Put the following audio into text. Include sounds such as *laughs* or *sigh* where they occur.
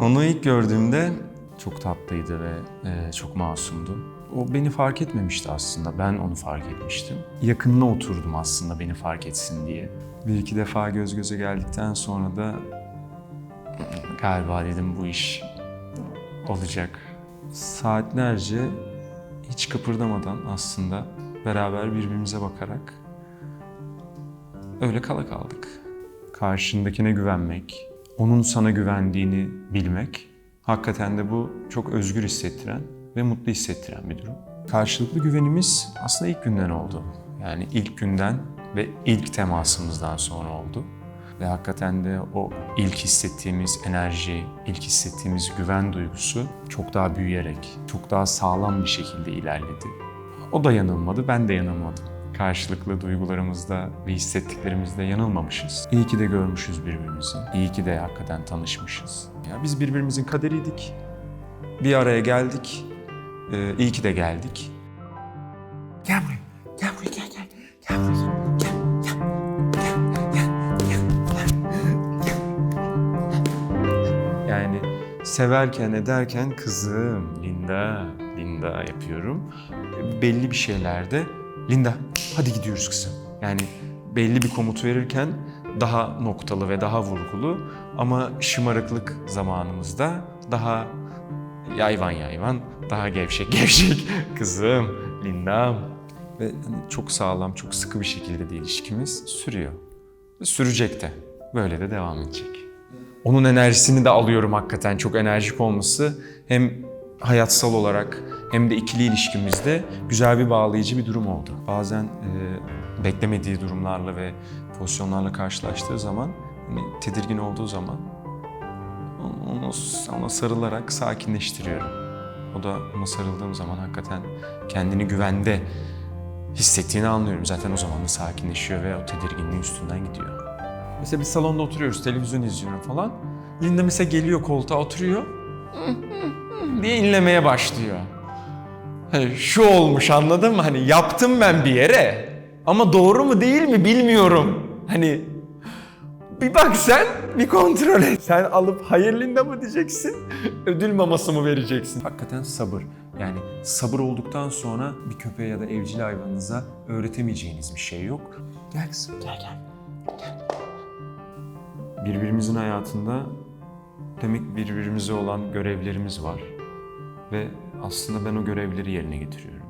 Onu ilk gördüğümde çok tatlıydı ve e, çok masumdu. O beni fark etmemişti aslında. Ben onu fark etmiştim. Yakınına oturdum aslında beni fark etsin diye. Bir iki defa göz göze geldikten sonra da galiba dedim bu iş olacak. Saatlerce hiç kıpırdamadan aslında beraber birbirimize bakarak öyle kala kaldık. Karşındakine güvenmek, onun sana güvendiğini bilmek, hakikaten de bu çok özgür hissettiren ve mutlu hissettiren bir durum. Karşılıklı güvenimiz aslında ilk günden oldu. Yani ilk günden ve ilk temasımızdan sonra oldu. Ve hakikaten de o ilk hissettiğimiz enerji, ilk hissettiğimiz güven duygusu çok daha büyüyerek, çok daha sağlam bir şekilde ilerledi. O da yanılmadı, ben de yanılmadım. Karşılıklı duygularımızda ve hissettiklerimizde yanılmamışız. İyi ki de görmüşüz birbirimizi. İyi ki de hakikaten tanışmışız. Ya biz birbirimizin kaderiydik. Bir araya geldik. Ee, iyi ki de geldik. Gel buraya. Gel buraya gel gel. Gel buraya. Gel gel. Gel gel gel. Gel. Yani severken ederken kızım, Linda, Linda yapıyorum. Belli bir şeylerde Linda hadi gidiyoruz kızım. Yani belli bir komut verirken daha noktalı ve daha vurgulu ama şımarıklık zamanımızda daha yayvan yayvan, daha gevşek *laughs* gevşek kızım, Linda'm. Ve hani çok sağlam, çok sıkı bir şekilde de ilişkimiz sürüyor. Sürecek de. Böyle de devam edecek. Onun enerjisini de alıyorum hakikaten. Çok enerjik olması hem hayatsal olarak hem de ikili ilişkimizde güzel bir bağlayıcı bir durum oldu. Bazen e, beklemediği durumlarla ve pozisyonlarla karşılaştığı zaman, hani tedirgin olduğu zaman onu, ona sarılarak sakinleştiriyorum. O da ona sarıldığım zaman hakikaten kendini güvende hissettiğini anlıyorum. Zaten o zaman da sakinleşiyor ve o tedirginliğin üstünden gidiyor. Mesela bir salonda oturuyoruz, televizyon izliyorum falan. Linda mesela geliyor koltuğa oturuyor. diye inlemeye başlıyor. Hani şu olmuş anladın mı? Hani yaptım ben bir yere. Ama doğru mu değil mi bilmiyorum. Hani bir bak sen, bir kontrol et. Sen alıp hayır Linda mı diyeceksin, ödül maması mı vereceksin? Hakikaten sabır. Yani sabır olduktan sonra bir köpeğe ya da evcil hayvanınıza öğretemeyeceğiniz bir şey yok. Gel kızım gel gel. birbirimizin hayatında demek birbirimize olan görevlerimiz var. Ve aslında ben o görevleri yerine getiriyorum.